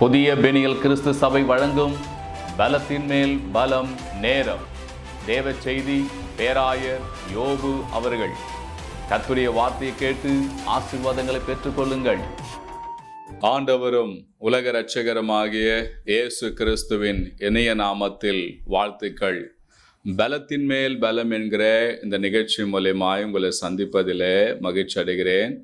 புதிய பெனியல் கிறிஸ்து சபை வழங்கும் பலத்தின் மேல் பலம் நேரம். தேவ செய்தி பேராயர் யோபு அவர்கள். கத்துடைய வார்த்தையை கேட்டு ஆசீர்வாதங்களை பெற்றுக்கொள்ளுங்கள் ஆண்டவரும் உலக இரட்சகருமாகிய இயேசு கிறிஸ்துவின் இணைய நாமத்தில் வாழ்த்துக்கள். பலத்தின் மேல் பலம் என்கிற இந்த நிகழ்ச்சி மூலியமாய் உங்களை சந்திப்பதிலே மகிழ்ச்சி அடைகிறேன்.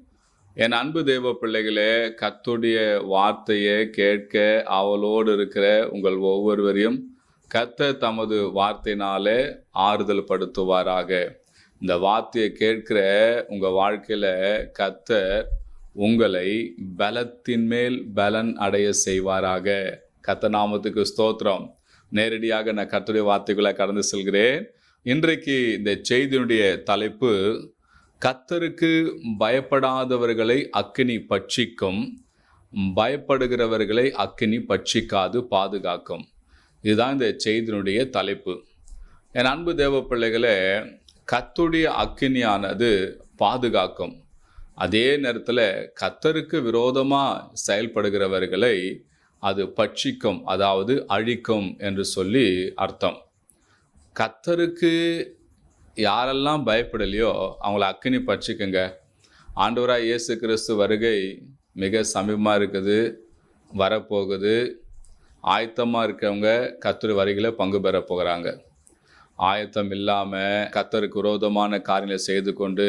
என் அன்பு தேவ பிள்ளைகளே கத்துடைய வார்த்தையை கேட்க அவளோடு இருக்கிற உங்கள் ஒவ்வொருவரையும் கத்த தமது வார்த்தையினாலே ஆறுதல் படுத்துவாராக இந்த வார்த்தையை கேட்கிற உங்கள் வாழ்க்கையில் கத்தர் உங்களை பலத்தின் மேல் பலன் அடைய செய்வாராக. கத்த நாமத்துக்கு ஸ்தோத்திரம். நேரடியாக நான் கத்துடைய வார்த்தைகளை கடந்து செல்கிறேன். இன்றைக்கு இந்த செய்தியினுடைய தலைப்பு கத்தருக்கு பயப்படாதவர்களை அக்கினி பட்சிக்கும் பயப்படுகிறவர்களை அக்கினி பட்சிக்காது பாதுகாக்கும். இதுதான் இந்த செய்தியினுடைய தலைப்பு. என் அன்பு தேவ பிள்ளைகளை கத்துடைய அக்கினியானது பாதுகாக்கும். அதே நேரத்தில் கத்தருக்கு விரோதமாக செயல்படுகிறவர்களை அது பட்சிக்கும் அதாவது அழிக்கும் என்று சொல்லி அர்த்தம். கத்தருக்கு யாரெல்லாம் பயப்படலையோ அவங்கள அக்கினி பட்சிக்குங்க ஆண்டவராக இயேசு கிறிஸ்து வருகை மிக சமீபமாக இருக்குது வரப்போகுது. ஆயத்தமாக இருக்கிறவங்க கத்தர் வருகையில் பங்கு பெற போகிறாங்க ஆயத்தம் இல்லாமல் கத்தருக்கு விரோதமான காரியங்களை செய்து கொண்டு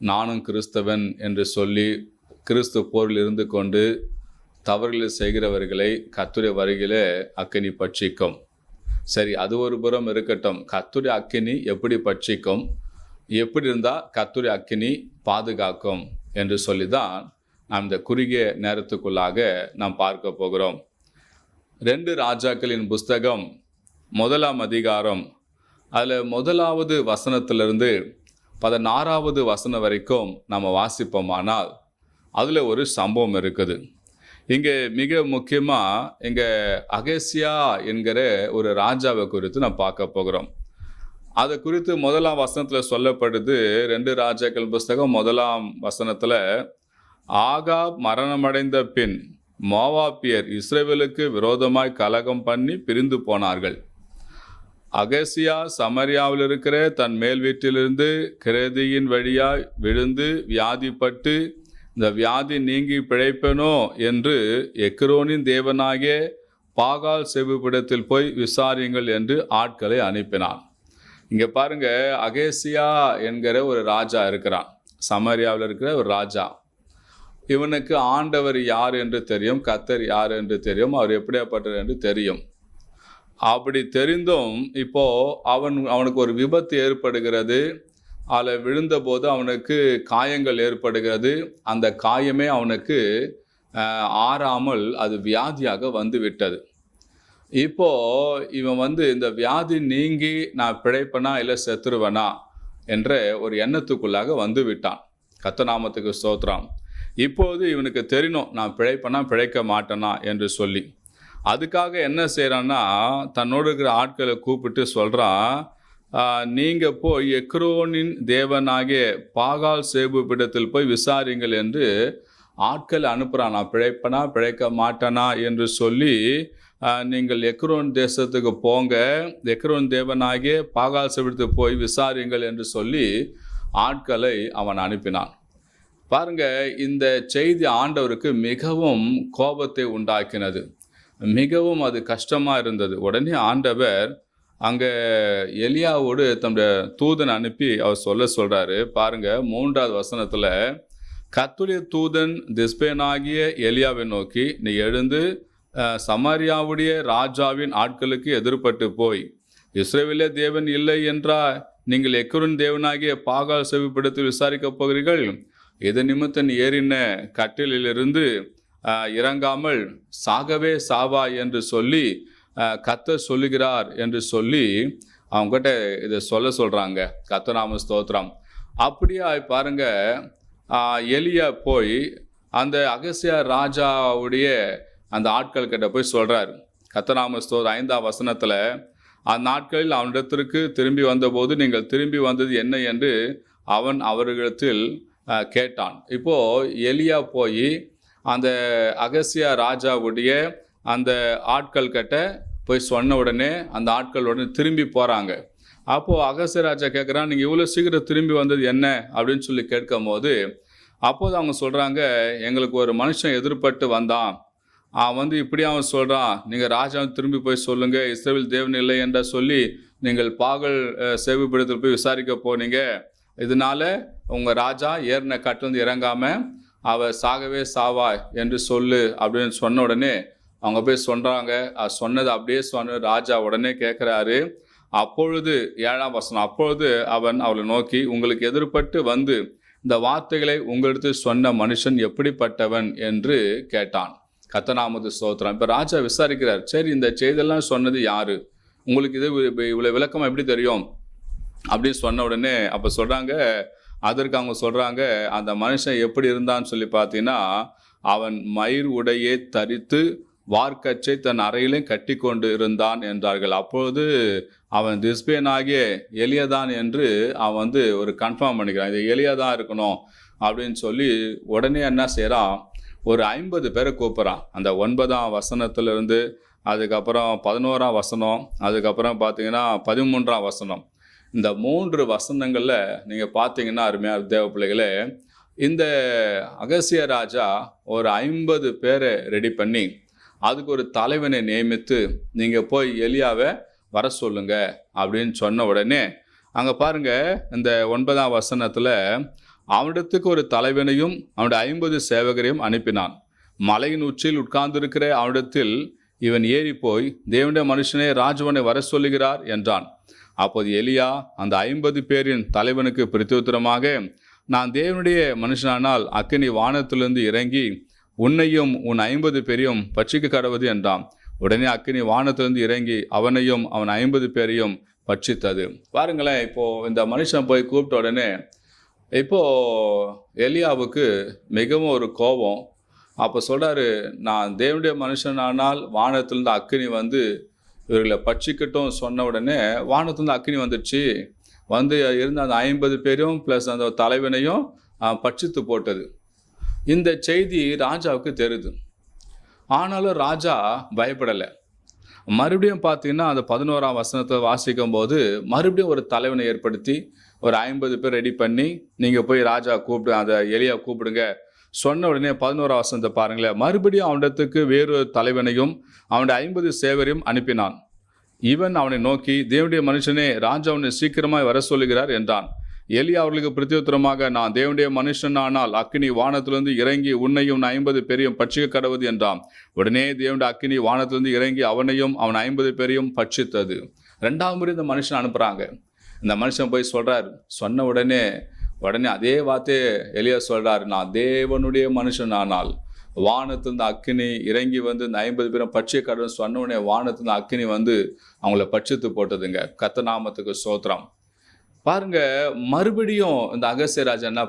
நானும் கிறிஸ்தவன் என்று சொல்லி கிறிஸ்து போரில் இருந்து கொண்டு தவறுகளை செய்கிறவர்களை கத்துரை வருகையில் அக்கினி பட்சிக்கும் சரி அது ஒரு புறம் இருக்கட்டும். கத்துரி அக்கினி எப்படி பட்சிக்கும்? எப்படி இருந்தால் கத்துரி அக்கினி பாதுகாக்கும் என்று சொல்லி தான் நாம் இந்த குறுகிய நேரத்துக்குள்ளாக நாம் பார்க்க போகிறோம். ரெண்டு ராஜாக்களின் புஸ்தகம் முதலாம் அதிகாரம். அதில் முதலாவது வசனத்திலிருந்து பதினாறாவது வசனம் வரைக்கும் நம்ம வாசிப்போமானால் அதில் ஒரு சம்பவம் இருக்குது. இங்கே மிக முக்கியமாக இங்கே அகேசியா என்கிற ஒரு ராஜாவை குறித்து நான் பார்க்க போகிறோம். அதை குறித்து முதலாம் வசனத்தில் சொல்லப்படுது ரெண்டு ராஜாக்கள் புஸ்தகம் முதலாம் வசனத்தில் ஆகா மரணமடைந்த பின் மோவாப்பியர் இஸ்ரேவேலுக்கு விரோதமாய் கலகம் பண்ணி பிரிந்து போனார்கள். அகசியா சமரியாவில் இருக்கிற தன் மேல் வீட்டிலிருந்து கிரதியின் வழியாய் விழுந்து வியாதிப்பட்டு இந்த வியாதி நீங்கி பிழைப்பனோ என்று எக்ரோனின் தேவனாகிய பாகால் செவிப்பிடத்தில் போய் விசாரியுங்கள் என்று ஆட்களை அனுப்பினான். இங்கே பாருங்க அகேசியா என்கிற ஒரு ராஜா இருக்கிறான். சமரியாவில் இருக்கிற ஒரு ராஜா. இவனுக்கு ஆண்டவர் யார் என்று தெரியும் கத்தர் யார் என்று தெரியும் அவர் எப்படியாப்பட்டவர் என்று தெரியும். அப்படி தெரிந்தும் இப்போ அவன் அவனுக்கு ஒரு விபத்து ஏற்படுகிறது. அதில் விழுந்தபோது அவனுக்கு காயங்கள் ஏற்படுகிறது. அந்த காயமே அவனுக்கு ஆறாமல் அது வியாதியாக வந்து விட்டது இப்போது இவன் வந்து இந்த வியாதி நீங்கி நான் பிழைப்பனா இல்லை செத்துருவனா? என்ற ஒரு எண்ணத்துக்குள்ளாக வந்து விட்டான் கத்தநாமத்துக்கு ஸ்தோத்திரம். இப்போது இவனுக்கு தெரியணும் நான் பிழைப்பனா பிழைக்க மாட்டேனா? என்று சொல்லி. அதுக்காக என்ன செய்கிறான்னா தன்னோடு இருக்கிற ஆட்களை கூப்பிட்டு சொல்கிறான் நீங்கள் போய் எக்ரோனின் தேவனாகிய பாகால் சேபுபிடத்தில் போய் விசாரிங்கள் என்று ஆட்கள் அனுப்புகிறான் நான் பிழைப்பனா பிழைக்க மாட்டேனா என்று சொல்லி நீங்கள் எக்ரோன் தேசத்துக்கு போங்க எக்ரோன் தேவனாகிய பாகால் சேபுடத்துக்கு போய் விசாரிங்கள் என்று சொல்லி ஆட்களை அவன் அனுப்பினான். பாருங்க இந்த செய்தி ஆண்டவருக்கு மிகவும் கோபத்தை உண்டாக்கினது. மிகவும் அது கஷ்டமாக இருந்தது. உடனே ஆண்டவர் அங்கே எலியாவோடு தன்னுடைய தூதன் அனுப்பி அவர் சொல்ல சொல்கிறாரு பாருங்கள் மூன்றாவது வசனத்தில் கத்துடைய தூதன் திஸ்பேனாகிய எலியாவை நோக்கி நீ எழுந்து சமாரியாவுடைய ராஜாவின் ஆட்களுக்கு எதிர்பட்டு போய் இஸ்ரேவிலே தேவன் இல்லை என்றா நீங்கள் எக்கருன் தேவனாகிய பாகால் செவிப்படுத்தி விசாரிக்கப் போகிறீர்கள்? இது நிமித்தம் ஏறின கட்டிலிலிருந்து இறங்காமல் சாகவே சாவா என்று சொல்லி கத்த சொல்லுகிறார் என்று சொல்லி அவங்ககிட்ட இதை சொல்ல சொல்கிறாங்க கத்தநாம ஸ்தோத்திரம். அப்படியே பாருங்க எலியா போய் அந்த அகசியா ராஜாவுடைய அந்த ஆட்கள் கிட்ட போய் சொல்கிறார் கத்தநாம ஸ்தோத்திரம் ஐந்தாம் வசனத்தில் அந்நாட்களில் அவனிடத்திற்கு திரும்பி வந்தபோது நீங்கள் திரும்பி வந்தது என்ன? என்று அவன் அவர்களிடத்தில் கேட்டான். இப்போது எலியா போய் அந்த அகசியா ராஜாவுடைய அந்த ஆட்கள் கிட்ட போய் சொன்ன உடனே அந்த ஆட்கள் உடனே திரும்பி போகிறாங்க அப்போது அகசராஜா ராஜா கேட்குறான் நீங்கள் இவ்வளோ சீக்கிரம் திரும்பி வந்தது என்ன? அப்படின்னு சொல்லி கேட்கும் போது அப்போது அவங்க சொல்கிறாங்க எங்களுக்கு ஒரு மனுஷன் எதிர்பட்டு வந்தான். அவன் வந்து இப்படி அவன் சொல்கிறான் நீங்கள் ராஜா திரும்பி போய் சொல்லுங்கள் இஸ்ரேவில் தேவன் இல்லை என்ற சொல்லி நீங்கள் பாகல் அஹ், சேவைப்படத்தில் போய் விசாரிக்க போனீங்க. இதனால உங்கள் ராஜா ஏறின கட்டிலிருந்து இறங்காமல் அவ சாகவே சாவா என்று சொல்லு அப்படின்னு சொன்ன உடனே அவங்க போய் சொல்கிறாங்க சொன்னது அப்படியே சொன்ன ராஜா உடனே கேட்குறாரு அப்பொழுது ஏழாம் வசனம் அப்பொழுது அவன் அவளை நோக்கி உங்களுக்கு எதிர்பட்டு வந்து இந்த வார்த்தைகளை உங்களுக்கு சொன்ன மனுஷன் எப்படிப்பட்டவன்? என்று கேட்டான். கத்தநாமது சோத்திரம் இப்போ ராஜா விசாரிக்கிறார் சரி இந்த செய்தியெல்லாம் சொன்னது யாரு? உங்களுக்கு இது இவ்வளோ இவ்வளவு விளக்கம் எப்படி தெரியும்? அப்படின்னு சொன்ன உடனே அப்போ சொல்கிறாங்க அதற்கு அவங்க சொல்கிறாங்க அந்த மனுஷன் எப்படி இருந்தான்னு சொல்லி பார்த்தீங்கன்னா அவன் மயிர் உடையே தரித்து வார்க்கச்சை தன் அறையிலே கட்டி கொண்டு இருந்தான் என்றார்கள். அப்பொழுது அவன் திஸ்பேனாகிய எளியதான் என்று அவன் வந்து ஒரு கன்ஃபார்ம் பண்ணிக்கிறான். இது எளியதான் இருக்கணும் அப்படின்னு சொல்லி உடனே என்ன செய்கிறான் ஒரு ஐம்பது பேரை கூப்பிட்றான் அந்த ஒன்பதாம் வசனத்திலிருந்து அதுக்கப்புறம் பதினோராம் வசனம் அதுக்கப்புறம் பார்த்தீங்கன்னா பதிமூன்றாம் வசனம். இந்த மூன்று வசனங்களில் நீங்கள் பார்த்தீங்கன்னா அருமையாக தேவ பிள்ளைகளே இந்த அகசிய ராஜா ஒரு ஐம்பது பேரை ரெடி பண்ணி அதுக்கு ஒரு தலைவனை நியமித்து நீங்கள் போய் எலியாவை வர சொல்லுங்க அப்படின்னு சொன்ன உடனே அங்கே பாருங்கள் இந்த ஒன்பதாம் வசனத்தில் அவனிடத்துக்கு ஒரு தலைவனையும் அவனுடைய ஐம்பது சேவகரையும் அனுப்பினான். மலையின் உச்சியில் உட்கார்ந்திருக்கிற அவனிடத்தில் இவன் ஏறி போய் தேவனுடைய மனுஷனே ராஜவனை வர சொல்லுகிறார் என்றான். அப்போது எலியா அந்த ஐம்பது பேரின் தலைவனுக்கு பிரத்யுத்தரமாக நான் தேவனுடைய மனுஷனானால் அக்கினி வானத்திலிருந்து இறங்கி உன்னையும் உன் ஐம்பது பேரையும் பட்சிக்க கடவுது என்றான் உடனே அக்கினி வானத்திலிருந்து இறங்கி அவனையும் அவன் ஐம்பது பேரையும் பட்சித்தது. பாருங்களேன் இப்போது இந்த மனுஷன் போய் கூப்பிட்ட உடனே இப்போது எலியாவுக்கு மிகவும் ஒரு கோபம். அப்போ சொல்கிறாரு நான் தேவனுடைய மனுஷனானால் வானத்திலிருந்து அக்கினி வந்து இவர்களை பட்சிக்கட்டும் சொன்ன உடனே வானத்திலிருந்து அக்கினி வந்துடுச்சு. வந்து இருந்த அந்த ஐம்பது பேரும் ப்ளஸ் அந்த தலைவனையும் பட்சித்து போட்டது. இந்த செய்தி ராஜாவுக்கு தெரியுது. ஆனாலும் ராஜா பயப்படலை. மறுபடியும் பார்த்தீங்கன்னா அந்த பதினோராம் வசனத்தை வாசிக்கும் போது மறுபடியும் ஒரு தலைவனை ஏற்படுத்தி ஒரு ஐம்பது பேர் ரெடி பண்ணி நீங்கள் போய் ராஜா கூப்பிடு அந்த எலியா கூப்பிடுங்க. சொன்ன உடனே பதினோராம் வசனத்தை பாருங்களேன். மறுபடியும் அவனிடத்துக்கு வேறு தலைவனையும் அவனுடைய ஐம்பது சேவரையும் அனுப்பினான். இவன் அவனை நோக்கி தேவனுடைய மனுஷனே ராஜா அவனை சீக்கிரமாய் வர சொல்லுகிறார் என்றான். எலியா அவர்களுக்கு பிரத்யுத்தரமாக நான் தேவனுடைய மனுஷன் ஆனால் அக்கினி வானத்திலிருந்து இறங்கி உன்னையும் ஐம்பது பேரையும் பட்சிக்க கடவுது என்றான். உடனே தேவனுடைய அக்கினி வானத்திலிருந்து இறங்கி அவனையும் அவன் ஐம்பது பேரையும் பட்சித்தது. ரெண்டாவது முறை இந்த மனுஷன் அனுப்புகிறாங்க இந்த மனுஷன் போய் சொல்றாரு சொன்ன உடனே உடனே அதே வார்த்தையை எலியா சொல்றாரு நான் தேவனுடைய மனுஷன் ஆனால் வானத்திலிருந்து அக்கினி இறங்கி வந்து இந்த ஐம்பது பேரும் பட்சிய கடவுள் சொன்ன உடனே வானத்திலிருந்து அக்கினி வந்து அவங்கள பட்சித்து போட்டதுங்க. கத்தநாமத்துக்கு சோத்திரம் பாருங்க மறுபடியும் இந்த அகஸ்திய ராஜா என்ன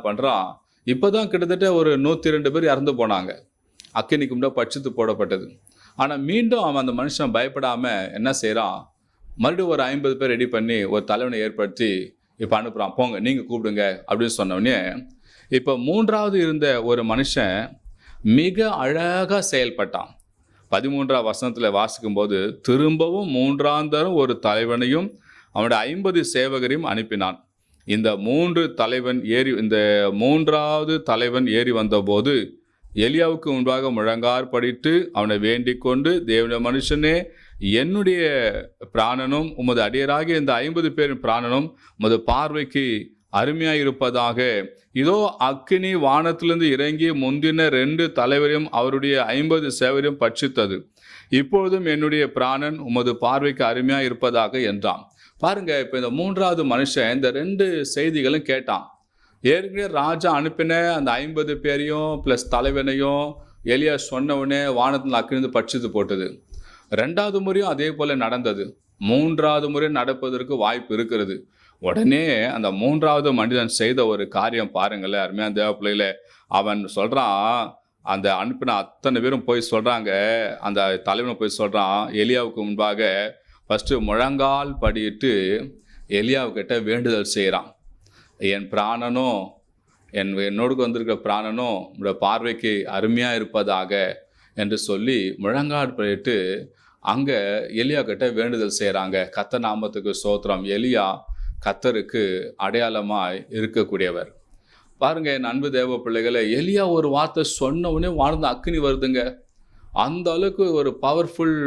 இப்போ தான் கிட்டத்தட்ட ஒரு நூற்றி ரெண்டு பேர் இறந்து போனாங்க. அக்கினி கும்பிட பட்சத்து போடப்பட்டது. ஆனால் மீண்டும் அவன் அந்த மனுஷன் பயப்படாமல் என்ன செய்கிறான் மறுபடியும் ஒரு ஐம்பது பேர் ரெடி பண்ணி ஒரு தலைவனை ஏற்படுத்தி இப்போ அனுப்புகிறான் போங்க நீங்கள் கூப்பிடுங்க அப்படின்னு சொன்னோடனே இப்போ மூன்றாவது இருந்த ஒரு மனுஷன் மிக அழகாக செயல்பட்டான். பதிமூன்றாம் வசனத்தில் வாசிக்கும்போது திரும்பவும் மூன்றாந்தரம் ஒரு தலைவனையும் அவனுடைய ஐம்பது சேவகரையும் அனுப்பினான். இந்த மூன்று தலைவன் ஏறி இந்த மூன்றாவது தலைவன் ஏறி வந்தபோது எலியாவுக்கு முன்பாக முழங்கார் படிட்டு அவனை வேண்டிக் கொண்டு தேவனுடைய மனுஷனே என்னுடைய பிராணனும் உமது அடியராகிய இந்த ஐம்பது பேரின் பிராணனும் உமது பார்வைக்கு அருமையாயிருப்பதாக. இதோ அக்கினி வானத்திலிருந்து இறங்கி முந்தின ரெண்டு தலைவரையும் அவருடைய ஐம்பது சேவரையும் பட்சித்தது. இப்பொழுதும் என்னுடைய பிராணன் உமது பார்வைக்கு அருமையாக இருப்பதாக என்றான். பாருங்க இப்போ இந்த மூன்றாவது மனுஷன் இந்த ரெண்டு செய்திகளும் கேட்டான். ஏற்கனவே ராஜா அனுப்பின அந்த ஐம்பது பேரையும் ப்ளஸ் தலைவனையும் எலியா சொன்னவுடனே வானத்தில் அக்கிருந்து பட்சித்து போட்டது. ரெண்டாவது முறையும் அதே போல் நடந்தது. மூன்றாவது முறை நடப்பதற்கு வாய்ப்பு இருக்கிறது. உடனே அந்த மூன்றாவது மனிதன் செய்த ஒரு காரியம் பாருங்களேன் அருமையான தேவ பிள்ளையில அவன் சொல்கிறான் அந்த அனுப்பின அத்தனை பேரும் போய் சொல்கிறாங்க அந்த தலைவனை போய் சொல்கிறான் எலியாவுக்கு முன்பாக ஃபஸ்ட்டு முழங்கால் படியிட்டு எலியாவுக்கிட்ட வேண்டுதல் செய்கிறான் என் பிராணனும் என் என்னோடுக்கு வந்திருக்கிற பிராணனும் உங்களோட பார்வைக்கு அருமையாக இருப்பதாக என்று சொல்லி முழங்கால் படிட்டு அங்கே எலியா கிட்ட வேண்டுதல் செய்கிறாங்க கத்த நாமத்துக்கு சோத்திரம் எலியா கத்தருக்கு அடையாளமாக இருக்கக்கூடியவர். பாருங்க என் அன்பு தேவ பிள்ளைகளை எலியா ஒரு வார்த்தை சொன்ன உடனே வாழ்ந்த அக்னி வருதுங்க. அந்த அளவுக்கு ஒரு பவர்ஃபுல்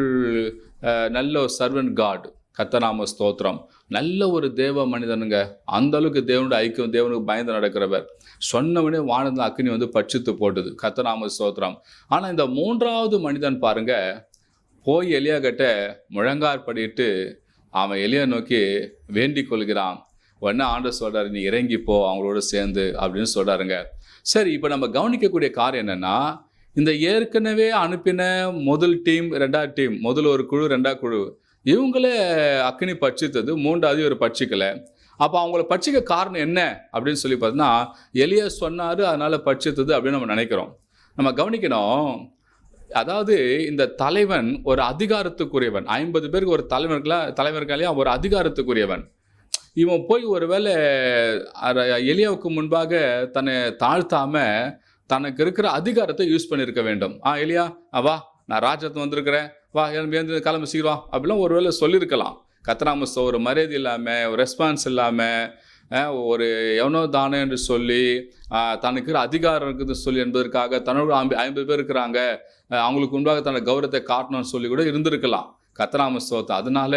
நல்ல ஒரு சர்வன்ட் காட் கத்தநாம ஸ்தோத்திரம். நல்ல ஒரு தேவ மனிதனுங்க. அந்த அளவுக்கு தேவனுடைய ஐக்கியம் தேவனுக்கு பயந்து நடக்கிறவர். சொன்னவனே வானந்த அக்னி வந்து பட்சித்து போட்டுது. கத்தநாம ஸ்தோத்திரம். ஆனால் இந்த மூன்றாவது மனிதன் பாருங்க. போய் எலியா கிட்ட முழங்கார் படிட்டு அவன் எலியா நோக்கி வேண்டிக் கொள்கிறான். உடனே ஆண்டு சொல்கிறார் நீ இறங்கி போ அவங்களோட சேர்ந்து அப்படின்னு சொல்கிறாருங்க சரி இப்போ நம்ம கவனிக்கக்கூடிய காரியம் என்னென்னா இந்த ஏற்கனவே அனுப்பின முதல் டீம் ரெண்டாவது டீம் முதல் ஒரு குழு ரெண்டாவது குழு இவங்களே அக்னி பட்சித்தது மூன்றாவது ஒரு பட்சிக்கலை. அப்போ அவங்கள பட்சிக்க காரணம் என்ன அப்படின்னு சொல்லி பார்த்தோன்னா எலியா சொன்னார் அதனால் பட்சித்தது அப்படின்னு நம்ம நினைக்கிறோம். நம்ம கவனிக்கணும் அதாவது இந்த தலைவன் ஒரு அதிகாரத்துக்குரியவன். ஐம்பது பேருக்கு ஒரு தலைவர்களா தலைவர்களையும் ஒரு அதிகாரத்துக்குரியவன். இவன் போய் ஒருவேளை அர- எலியாவுக்கு முன்பாக தன்னை தாழ்த்தாமல் தனக்கு இருக்கிற அதிகாரத்தை யூஸ் பண்ணியிருக்க வேண்டும். ஆ எலியா ஆ, வா நான் ராஜ்யத்து வந்திருக்கிறேன். வா என் எழுந்து கிளம்பு சீக்கிரம் அப்படிலாம் ஒருவேளை சொல்லியிருக்கலாம் கத்ராமஸ் ஒரு மரியாதை இல்லாமல் ஒரு ரெஸ்பான்ஸ் இல்லாமல் ஒரு எவனோ தானே என்று சொல்லி தனக்கு அதிகாரம் இருக்குதுன்னு சொல்லி என்பதற்காக தன்னோட ஐம்பது ஐம்பது பேர் இருக்கிறாங்க. அவங்களுக்கு முன்பாக தன்னோட கௌரவத்தை காட்டணும்னு சொல்லி கூட இருந்திருக்கலாம். கத்தராம ஸ்தோத்திரம். அதனால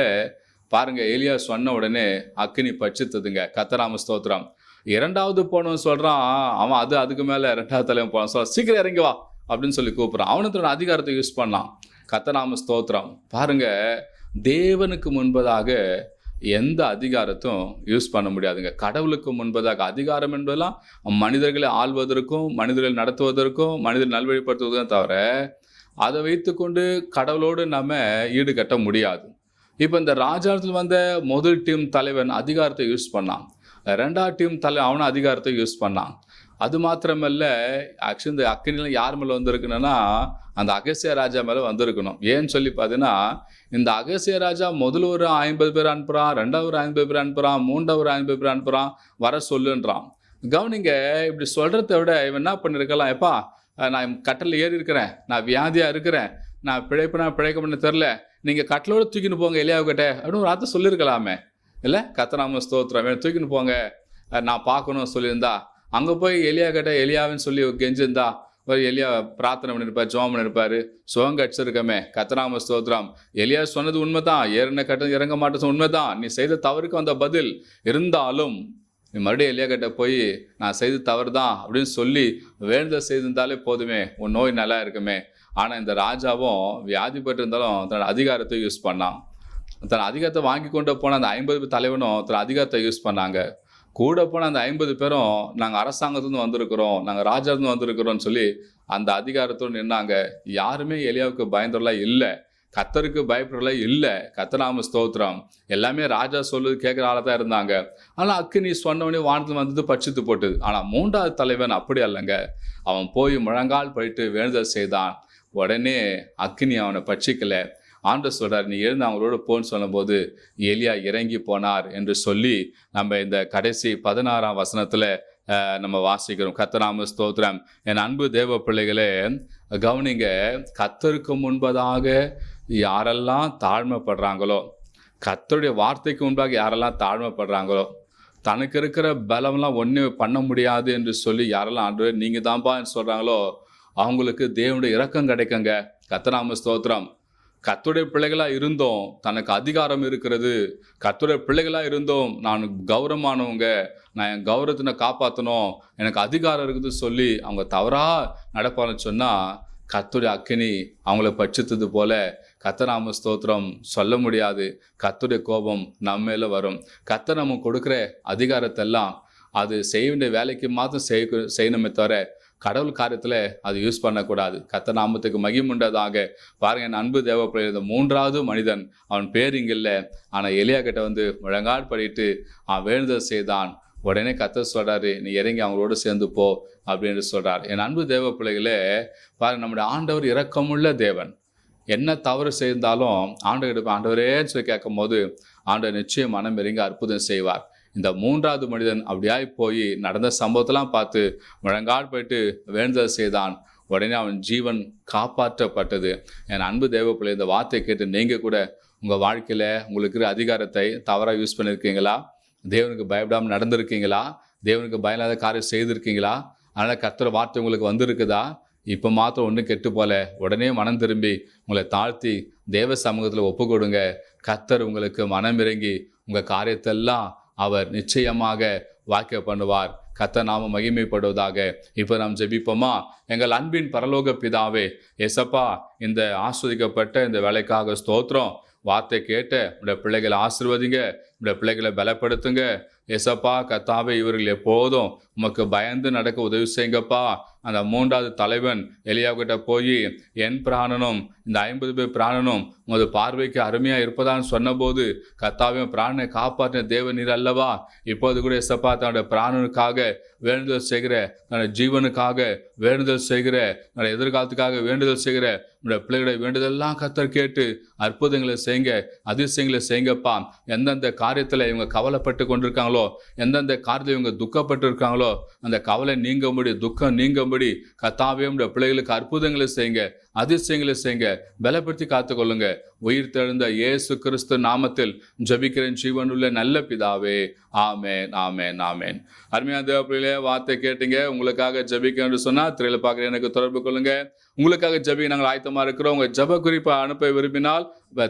பாருங்க ஏலியா சொன்ன உடனே அக்னி பட்சித்ததுங்க. கத்தராம ஸ்தோத்திரம். இரண்டாவது போனவன் சொல்கிறான் அவன் அது அதுக்கு மேலே ரெண்டாவது தலைவன் போனான். சொல்றான் சீக்கிரம் இறங்கி வா. அப்படின்னு சொல்லி கூப்பிட்றான். அவனுக்கு தன்னோட அதிகாரத்தை யூஸ் பண்ணான் கத்தநாம ஸ்தோத்திரம். பாருங்க தேவனுக்கு முன்பதாக எந்த அதிகாரத்தும் யூஸ் பண்ண முடியாதுங்க. கடவுளுக்கு முன்பதாக அதிகாரம் என்பதெல்லாம் மனிதர்களை ஆள்வதற்கும் மனிதர்களை நடத்துவதற்கும் மனிதர் நல்வழிப்படுத்துவதும் தவிர அதை வைத்துக்கொண்டு கடவுளோடு நம்ம ஈடுகட்ட முடியாது. இப்போ இந்த ராஜாத்தில் வந்த முதல் டீம் தலைவன் அதிகாரத்தை யூஸ் பண்ணான். ரெண்டாவது டீம் தலை அவனும் அதிகாரத்தை யூஸ் பண்ணான். அது மாத்திரமல்ல ஆக்சுவலி இந்த அக்கினியில் யார் மேலே வந்திருக்கணும்னா அந்த அகசிய ராஜா மேலே வந்திருக்கணும். ஏன்னு சொல்லி பார்த்தீங்கன்னா இந்த அகசிய ராஜா முதல் ஒரு ஐம்பது பேர் அனுப்புகிறான் ரெண்டாவது ஒரு ஐம்பது பேர் அனுப்புகிறான் மூன்றாவது ஐம்பது பேர் அனுப்புகிறான் வர சொல்லுன்றான். கவனிங்க இப்படி சொல்கிறத விட இவன் என்ன பண்ணியிருக்கலாம் எப்பா நான் கட்டில் ஏறி இருக்கிறேன் நான் வியாதியாக இருக்கிறேன் நான் பிழைப்புனா பிழைக்க பண்ண தெரில நீங்கள் கட்டிலோடு தூக்கின்னு போங்க எலியாவுக்கிட்ட அப்படின்னு ஒரு வார்த்தை சொல்லியிருக்கலாமே. இல்லை? கத்தநாம ஸ்தோத்திரம். வேணும் தூக்கின்னு போங்க. நான் பார்க்கணும்னு சொல்லியிருந்தா அங்கே போய் எலியா கிட்ட எலியாவின்னு சொல்லி கெஞ்சிருந்தா ஒரு எலியா பிரார்த்தனை பண்ணியிருப்பார் ஜோம் பண்ணியிருப்பாரு சுகம் கடிச்சிருக்கமே. கத்தராம ஸ்தோத்திரம். எலியா சொன்னது உண்மைதான். ஏறின கட்ட இறங்க மாட்டேன் உண்மைதான். நீ செய்த தவறுக்கு வந்த பதில் இருந்தாலும் நீ மறுபடியும் எலியா கிட்ட போய் நான் செய்த தவறு தான் அப்படின்னு சொல்லி வேண்டுதல் செய்திருந்தாலே போதுமே. உன் நோய் நல்லா இருக்குமே. ஆனால் இந்த ராஜாவும் வியாதிப்பட்டு இருந்தாலும் தன்னோட அதிகாரத்தை யூஸ் பண்ணான். தன் அதிகாரத்தை வாங்கி கொண்டு போன அந்த ஐம்பது பேர் தலைவனும் தன் அதிகாரத்தை யூஸ் பண்ணாங்க. கூட போன அந்த ஐம்பது பேரும் நாங்கள் அரசாங்கத்துலேருந்து வந்திருக்கிறோம் நாங்கள் ராஜாலேருந்து வந்திருக்கிறோம்னு சொல்லி அந்த அதிகாரத்தோடு நின்னாங்க. யாருமே எலியாவுக்கு பயந்துடலாம் இல்லை. கத்தருக்கு பயப்படுறலாம் இல்லை. கத்தராம ஸ்தோத்திரம். எல்லாமே ராஜா சொல்லுது கேட்குற ஆளாக தான் இருந்தாங்க. ஆனால் அக்கினி சொன்னவனே வானத்தில் வந்தது பட்சித்து போட்டுது. ஆனால் மூன்றாவது தலைவன் அப்படி அல்லங்க. அவன் போய் முழங்கால் போயிட்டு வேண்டுதல் செய்தான். உடனே அக்கினி அவனை பட்சிக்கலை. ஆண்டு சொல்கிறார் நீ எழுந்து அவங்களோட போன்னு சொல்லும்போது எலியா இறங்கி போனார் என்று சொல்லி நம்ம இந்த கடைசி பதினாறாம் வசனத்தில் நம்ம வாசிக்கிறோம். கத்தராம ஸ்தோத்திரம். என் அன்பு தேவ பிள்ளைகளே கவனிங்க கத்தருக்கு முன்பதாக யாரெல்லாம் தாழ்மைப்படுறாங்களோ கத்தருடைய வார்த்தைக்கு முன்பாக யாரெல்லாம் தாழ்மைப்படுறாங்களோ தனக்கு இருக்கிற பலம்லாம் ஒன்றும் பண்ண முடியாது என்று சொல்லி யாரெல்லாம் ஆண்டு நீங்கள் தான்ப்பான்னு சொல்கிறாங்களோ அவங்களுக்கு தேவனுடைய இரக்கம் கிடைக்குங்க. கத்தராம ஸ்தோத்திரம். கத்துடைய பிள்ளைகளாக இருந்தோம். தனக்கு அதிகாரம் இருக்கிறது. கத்துடைய பிள்ளைகளாக இருந்தோம். நான் கௌரவமானவங்க. நான் என் கௌரவத்தினை காப்பாற்றணும் எனக்கு அதிகாரம் இருக்குதுன்னு சொல்லி அவங்க தவறாக நடப்பான்னு சொன்னால் கத்துடைய அக்கினி அவங்கள பட்சித்தது போல கத்தராம ஸ்தோத்திரம் சொல்ல முடியாது. கத்துடைய கோபம் நம்ம மேலே வரும். கத்த நம்ம கொடுக்குற அதிகாரத்தெல்லாம் அது செய்ய வேண்டிய வேலைக்கு மாத்திரம் செய்ய செய்யணுமே தவிர கடவுள் காரியத்தில் அது யூஸ் பண்ணக்கூடாது. கத்த நாமத்துக்கு மகிமுண்டதாக பாருங்க என் அன்பு தேவப்பிள்ளை மூன்றாவது மனிதன் அவன் பேர் இங்கே இல்லை. ஆனால் எலியா கிட்ட வந்து முழங்கால் படிட்டு அவன் வேண்டுதல் செய்தான். உடனே கத்த சொல்கிறாரு நீ இறங்கி அவங்களோட சேர்ந்து போ அப்படின்னு சொல்கிறார் என் அன்பு தேவ பிள்ளைகளே பாரு நம்முடைய ஆண்டவர் இரக்கமுள்ள தேவன். என்ன தவறு செய்தாலும் ஆண்டவர்கிட்ட ஆண்டவரேன்னு சொல்லி கேட்கும் போது ஆண்டவர் நிச்சயம் மனம் இறங்கி அற்புதம் செய்வார். இந்த மூன்றாவது மனிதன் அப்படியாய் போய் நடந்த சம்பவத்தெல்லாம் பார்த்து முழங்கால் போயிட்டு வேண்டுதல் செய்தான். உடனே அவன் ஜீவன் காப்பாற்றப்பட்டது. என் அன்பு தேவப்பிள்ளை இந்த வார்த்தை கேட்டு நீங்கள் கூட உங்கள் வாழ்க்கையில் உங்களுக்கு இருக்கிற அதிகாரத்தை தவறாக யூஸ் பண்ணியிருக்கீங்களா? தேவனுக்கு பயப்படாமல் நடந்திருக்கீங்களா? தேவனுக்கு பயனாத காரியம் செய்திருக்கீங்களா? அதனால் கத்துற வார்த்தை உங்களுக்கு வந்திருக்குதா? இப்போ மாத்திரம் ஒன்றும் கெட்டு போல உடனே மனம் திரும்பி உங்களை தாழ்த்தி தேவ சமூகத்தில் ஒப்பு கொடுங்க கத்தர் உங்களுக்கு மனம் இறங்கி உங்கள் காரியத்தெல்லாம் அவர் நிச்சயமாக வாக்கிய பண்ணுவார். கத்த நாம மகிமைப்படுவதாக. இப்போ நாம் ஜெபிப்போமா? எங்கள் அன்பின் பரலோக பிதாவே எசப்பா இந்த ஆஸ்வதிக்கப்பட்ட இந்த வேலைக்காக ஸ்தோத்திரம். வார்த்தை கேட்ட உடைய பிள்ளைகளை ஆசிர்வதிங்க உடைய பிள்ளைகளை பலப்படுத்துங்க. எசப்பா கத்தாவே இவர்கள் எப்போதும் உமக்கு பயந்து நடக்க உதவி செய்யுங்கப்பா. அந்த மூன்றாவது தலைவன் எலியாவுக்கிட்ட போய் என் பிராணனும் இந்த ஐம்பது பேர் பிராணனும் உமது பார்வைக்கு அருமையாக இருப்பதான்னு சொன்னபோது கத்தாவையும் பிராணனை காப்பாற்றின தேவ நீர் அல்லவா? இப்போது கூட எசப்பா தன்னுடைய பிராணனுக்காக வேண்டுதல் செய்கிற தன்னுடைய ஜீவனுக்காக வேண்டுதல் செய்கிற தன்னுடைய எதிர்காலத்துக்காக வேண்டுதல் செய்கிற உடைய பிள்ளைகளுடைய வேண்டுதல்லாம் கத்தர் கேட்டு அற்புதங்களை செய்யுங்க அதிசயங்களை செய்யுங்கப்பா எந்தெந்த காரியத்தில் இவங்க கவலைப்பட்டு கொண்டிருக்காங்களோ எந்தெந்த காரியத்தில் இவங்க துக்கப்பட்டு இருக்காங்களோ அந்த கவலை நீங்கும்படி துக்கம் நீங்கும்படி கத்தாவே உடைய பிள்ளைகளுக்கு அற்புதங்களை செய்யுங்க அதிசயங்களை செய்யுங்க. பலப்படுத்தி காத்துக்கொள்ளுங்க. உயிர் தெழுந்த இயேசு கிறிஸ்து நாமத்தில் ஜபிக்கிறேன் ஜீவனுள்ள நல்ல பிதாவே. ஆமேன் ஆமேன் ஆமேன். அருமையான தேவப்பிள்ளையிலே வார்த்தை கேட்டீங்க. உங்களுக்காக ஜபிக்கணும்னு சொன்னால் திரையில பார்க்குற எனக்கு தொடர்பு கொள்ளுங்க. உங்களுக்காக ஜபி நாங்கள் ஆயத்தமாக இருக்கிறோம். உங்கள் ஜப குறிப்பை அனுப்ப விரும்பினால்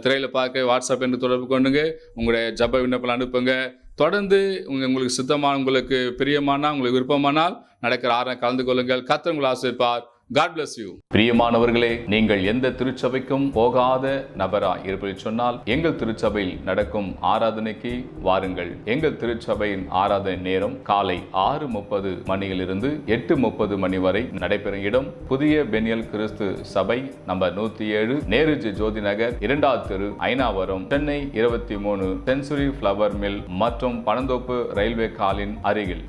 திரையில் பார்க்க வாட்ஸ்அப் என்று தொடர்பு கொண்டுங்க உங்களுடைய ஜப விண்ணப்பம் அனுப்புங்க. தொடர்ந்து உங்கள் உங்களுக்கு சித்தமான உங்களுக்கு பிரியமானால் உங்களுக்கு விருப்பமானால் நடக்கிற ஆரம் கலந்து கொள்ளுங்கள். கத்தர் உங்களை ஆசிரிப்பார் காட் பிளஸ் யூ பிரியமானவர்களே நீங்கள் எந்த திருச்சபைக்கும் போகாத நபரா? இருப்பதை சொன்னால் எங்கள் திருச்சபையில் நடக்கும் ஆராதனைக்கு வாருங்கள். எங்கள் திருச்சபையின் ஆராதனை நேரம் காலை ஆறு முப்பது மணியிலிருந்து எட்டு முப்பது மணி வரை நடைபெறும் இடம். புதிய பெனியல் கிறிஸ்து சபை நம்பர் நூத்தி ஏழு நேருஜி ஜோதி நகர் இரண்டாவது தெரு ஐநாவரம் சென்னை இருபத்தி மூணு சென்சுரி பிளவர் மில் மற்றும் பனந்தோப்பு ரயில்வே காலின் அருகில்.